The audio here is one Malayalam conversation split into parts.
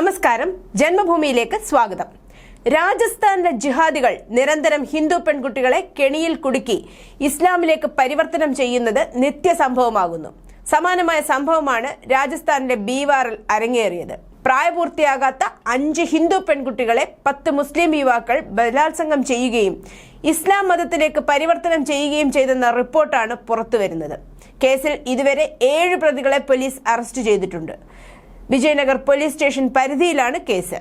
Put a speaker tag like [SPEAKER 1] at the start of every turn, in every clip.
[SPEAKER 1] നമസ്കാരം. ജന്മഭൂമിയിലേക്ക് സ്വാഗതം. രാജസ്ഥാനിലെ ജിഹാദികൾ നിരന്തരം ഹിന്ദു പെൺകുട്ടികളെ കെണിയിൽ കുടുക്കി ഇസ്ലാമിലേക്ക് പരിവർത്തനം ചെയ്യുന്നത് നിത്യസംഭവമാകുന്നു. സമാനമായ സംഭവമാണ് രാജസ്ഥാനിലെ ബീവാറിൽ അരങ്ങേറിയത്. പ്രായപൂർത്തിയാകാത്ത അഞ്ച് ഹിന്ദു പെൺകുട്ടികളെ പത്ത് മുസ്ലിം യുവാക്കൾ ബലാത്സംഗം ചെയ്യുകയും ഇസ്ലാം മതത്തിലേക്ക് പരിവർത്തനം ചെയ്യുകയും ചെയ്തെന്ന റിപ്പോർട്ടാണ് പുറത്തുവരുന്നത്. കേസിൽ ഇതുവരെ ഏഴ് പ്രതികളെ പോലീസ് അറസ്റ്റ് ചെയ്തിട്ടുണ്ട്. വിജയനഗർ പോലീസ് സ്റ്റേഷൻ പരിധിയിലാണ് കേസ്.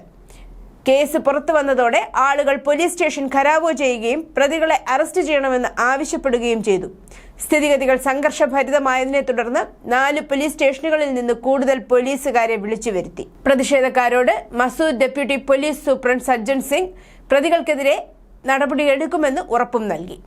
[SPEAKER 1] കേസ് പുറത്തു വന്നതോടെ ആളുകൾ പോലീസ് സ്റ്റേഷൻ ഖരാവോ ചെയ്യുകയും പ്രതികളെ അറസ്റ്റ് ചെയ്യണമെന്ന് ആവശ്യപ്പെടുകയും ചെയ്തു. സ്ഥിതിഗതികൾ സംഘർഷഭരിതമായതിനെ തുടർന്ന് നാല് പോലീസ് സ്റ്റേഷനുകളിൽ നിന്ന് കൂടുതൽ പോലീസുകാരെ വിളിച്ചു വരുത്തി. പ്രതിഷേധക്കാരോട് Masood deputy police superintendent Sajjan Singh പ്രതികൾക്കെതിരെ നടപടിയെടുക്കുമെന്ന് ഉറപ്പും നൽകി.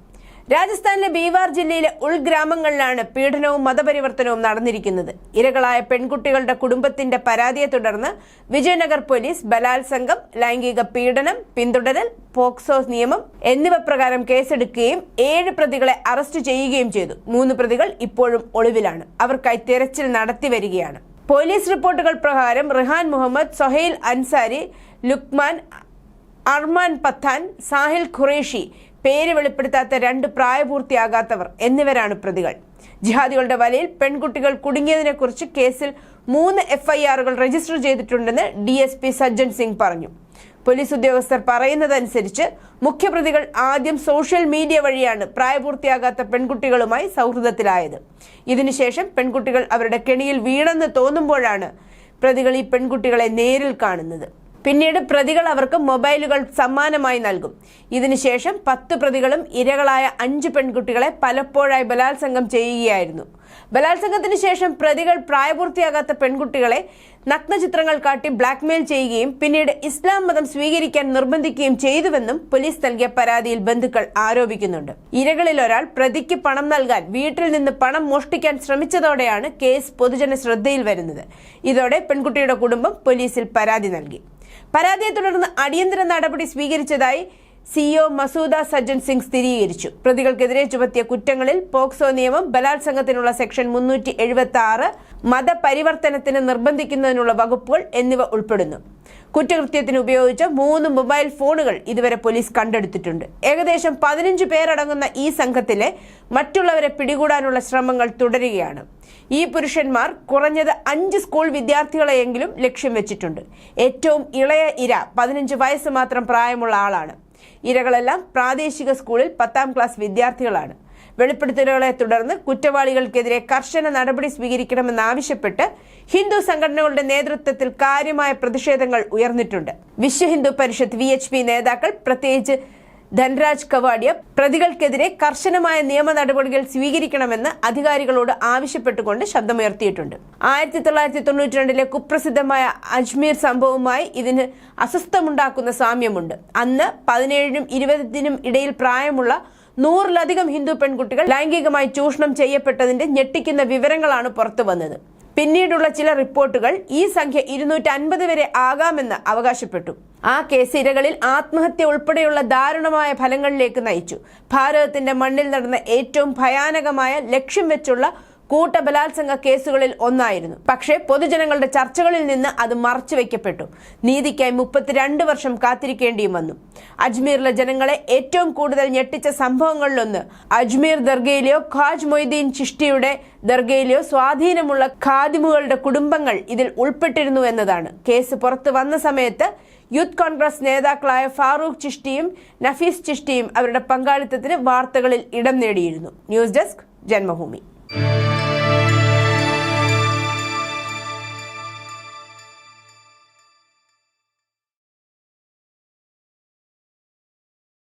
[SPEAKER 1] രാജസ്ഥാനിലെ ബീവാർ ജില്ലയിലെ ഉൾഗ്രാമങ്ങളിലാണ് പീഡനവും മതപരിവർത്തനവും നടന്നിരിക്കുന്നത്. ഇരകളായ പെൺകുട്ടികളുടെ കുടുംബത്തിന്റെ പരാതിയെ തുടർന്ന് വിജയനഗർ പോലീസ് ബലാത്സംഗം ലൈംഗിക പീഡനം പിന്തുടരൽ പോക്സോ നിയമം എന്നിവ പ്രകാരം കേസെടുക്കുകയും ഏഴ് പ്രതികളെ അറസ്റ്റ് ചെയ്യുകയും ചെയ്തു. മൂന്ന് പ്രതികൾ ഇപ്പോഴും ഒളിവിലാണ്. അവർക്കായി തിരച്ചിൽ നടത്തി വരികയാണ്. പോലീസ് റിപ്പോർട്ടുകൾ പ്രകാരം റിഹാൻ മുഹമ്മദ് സൊഹൈൽ അൻസാരി ലുക്മാൻ അർമാൻ പത്താൻ സാഹിൽ ഖുറേഷി പേര് വെളിപ്പെടുത്താത്ത രണ്ട് പ്രായപൂർത്തിയാകാത്തവർ എന്നിവരാണ് പ്രതികൾ. ജിഹാദികളുടെ വലയിൽ പെൺകുട്ടികൾ കുടുങ്ങിയതിനെക്കുറിച്ച് കേസിൽ മൂന്ന് എഫ്ഐആറുകൾ രജിസ്റ്റർ ചെയ്തിട്ടുണ്ടെന്ന് D S P Sajjan Singh പറഞ്ഞു. പോലീസ് ഉദ്യോഗസ്ഥർ പറയുന്നതനുസരിച്ച് മുഖ്യപ്രതികൾ ആദ്യം സോഷ്യൽ മീഡിയ വഴിയാണ് പ്രായപൂർത്തിയാകാത്ത പെൺകുട്ടികളുമായി സൗഹൃദത്തിലായത്. ഇതിനുശേഷം പെൺകുട്ടികൾ അവരുടെ കെണിയിൽ വീണെന്ന് തോന്നുമ്പോഴാണ് പ്രതികൾ ഈ പെൺകുട്ടികളെ നേരിൽ കാണുന്നത്. പിന്നീട് പ്രതികൾ അവർക്ക് മൊബൈലുകൾ സമ്മാനമായി നൽകും. ഇതിനുശേഷം പത്ത് പ്രതികളും ഇരകളായ അഞ്ച് പെൺകുട്ടികളെ പലപ്പോഴായി ബലാത്സംഗം ചെയ്യുകയായിരുന്നു. ബലാത്സംഗത്തിന് ശേഷം പ്രതികൾ പ്രായപൂർത്തിയാകാത്ത പെൺകുട്ടികളെ നഗ്നചിത്രങ്ങൾ കാട്ടി ബ്ലാക്ക്മെയിൽ ചെയ്യുകയും പിന്നീട് ഇസ്ലാം മതം സ്വീകരിക്കാൻ നിർബന്ധിക്കുകയും ചെയ്തുവെന്നും പോലീസ് നൽകിയ പരാതിയിൽ ബന്ധുക്കൾ ആരോപിക്കുന്നുണ്ട്. ഇരകളിൽ ഒരാൾ പ്രതിക്ക് പണം നൽകാൻ വീട്ടിൽ നിന്ന് പണം മോഷ്ടിക്കാൻ ശ്രമിച്ചതോടെയാണ് കേസ് പൊതുജന ശ്രദ്ധയിൽ വരുന്നത്. ഇതോടെ പെൺകുട്ടിയുടെ കുടുംബം പോലീസിൽ പരാതി നൽകി. പരാതിയെ തുടർന്ന് അടിയന്തര നടപടി സ്വീകരിച്ചതായി സിഇഒ മസൂദ സജ്ജൻ സിംഗ് സ്ഥിരീകരിച്ചു. പ്രതികൾക്കെതിരെ ചുമത്തിയ കുറ്റങ്ങളിൽ പോക്സോ നിയമം ബലാത്സംഗത്തിനുള്ള സെക്ഷൻ മുന്നൂറ്റി എഴുപത്തി ആറ് മതപരിവർത്തനത്തിന് നിർബന്ധിക്കുന്നതിനുള്ള വകുപ്പുകൾ എന്നിവ ഉൾപ്പെടുന്നു. കുറ്റകൃത്യത്തിന് ഉപയോഗിച്ച മൂന്ന് മൊബൈൽ ഫോണുകൾ ഇതുവരെ പോലീസ് കണ്ടെടുത്തിട്ടുണ്ട്. ഏകദേശം പതിനഞ്ച് പേരടങ്ങുന്ന ഈ സംഘത്തിലെ മറ്റുള്ളവരെ പിടികൂടാനുള്ള ശ്രമങ്ങൾ തുടരുകയാണ്. ഈ പുരുഷന്മാർ കുറഞ്ഞത് അഞ്ച് സ്കൂൾ വിദ്യാർത്ഥികളെയെങ്കിലും ലക്ഷ്യം വെച്ചിട്ടുണ്ട്. ഏറ്റവും ഇളയ ഇര പതിനഞ്ച് വയസ്സ് മാത്രം പ്രായമുള്ള ആളാണ്. ഇരകളെല്ലാം പ്രാദേശിക സ്കൂളിൽ പത്താം ക്ലാസ് വിദ്യാർത്ഥികളാണ്. വെളിപ്പെടുത്തലുകളെ തുടർന്ന് കുറ്റവാളികൾക്കെതിരെ കർശന നടപടി സ്വീകരിക്കണമെന്നാവശ്യപ്പെട്ട് ഹിന്ദു സംഘടനകളുടെ നേതൃത്വത്തിൽ കാര്യമായ പ്രതിഷേധങ്ങൾ ഉയർന്നിട്ടുണ്ട്. വിശ്വ ഹിന്ദു പരിഷത്ത് വി നേതാക്കൾ പ്രത്യേകിച്ച് ധൻരാജ് കവാഡിയ പ്രതികൾക്കെതിരെ കർശനമായ നിയമ നടപടികൾ സ്വീകരിക്കണമെന്ന് അധികാരികളോട് ആവശ്യപ്പെട്ടുകൊണ്ട് ശബ്ദമുയർത്തിയിട്ടുണ്ട്. ആയിരത്തി തൊള്ളായിരത്തി തൊണ്ണൂറ്റി രണ്ടിലെ കുപ്രസിദ്ധമായ അജ്മീർ സംഭവവുമായി ഇതിന് അസ്വസ്ഥമുണ്ടാക്കുന്ന സാമ്യമുണ്ട്. അന്ന് പതിനേഴിനും ഇരുപതിനും ഇടയിൽ പ്രായമുള്ള നൂറിലധികം ഹിന്ദു പെൺകുട്ടികൾ ലൈംഗികമായി ചൂഷണം ചെയ്യപ്പെട്ടതിന്റെ ഞെട്ടിക്കുന്ന വിവരങ്ങളാണ് പുറത്തു വന്നത്. പിന്നീടുള്ള ചില റിപ്പോർട്ടുകൾ ഈ സംഖ്യ ഇരുന്നൂറ്റി അൻപത് വരെ ആകാമെന്ന് അവകാശപ്പെട്ടു. ആ കേസ് ഇരകളിൽ ആത്മഹത്യ ഉൾപ്പെടെയുള്ള ദാരുണമായ ഫലങ്ങളിലേക്ക് നയിച്ചു. ഭാരതത്തിന്റെ മണ്ണിൽ നടന്ന ഏറ്റവും ഭയാനകമായ ലക്ഷ്യം വെച്ചുള്ള കൂട്ട ബലാത്സംഗ കേസുകളിൽ ഒന്നായിരുന്നു. പക്ഷേ പൊതുജനങ്ങളുടെ ചർച്ചകളിൽ നിന്ന് അത് മറച്ചു മറച്ചുവെക്കപ്പെട്ടു നീതിക്കായി മുപ്പത്തിരണ്ട് വർഷം കാത്തിരിക്കേണ്ടിയും വന്നു. അജ്മീറിലെ ജനങ്ങളെ ഏറ്റവും കൂടുതൽ ഞെട്ടിച്ച സംഭവങ്ങളിലൊന്ന് അജ്മീർ ദർഗയിലെയോ ഖാജ് മൊയ്തീൻ ചിഷ്ടിയുടെ ദർഗയിലെയോ സ്വാധീനമുള്ള ഖാദിമുകളുടെ കുടുംബങ്ങൾ ഇതിൽ ഉൾപ്പെട്ടിരുന്നു എന്നതാണ്. കേസ് പുറത്തു വന്ന സമയത്ത് യൂത്ത് കോൺഗ്രസ് നേതാക്കളായ ഫാറൂഖ് ചിഷ്ടിയും നഫീസ് ചിഷ്ടിയും അവരുടെ പങ്കാളിത്തത്തിന് വാർത്തകളിൽ ഇടം നേടിയിരുന്നു. News desk Janmabhumi.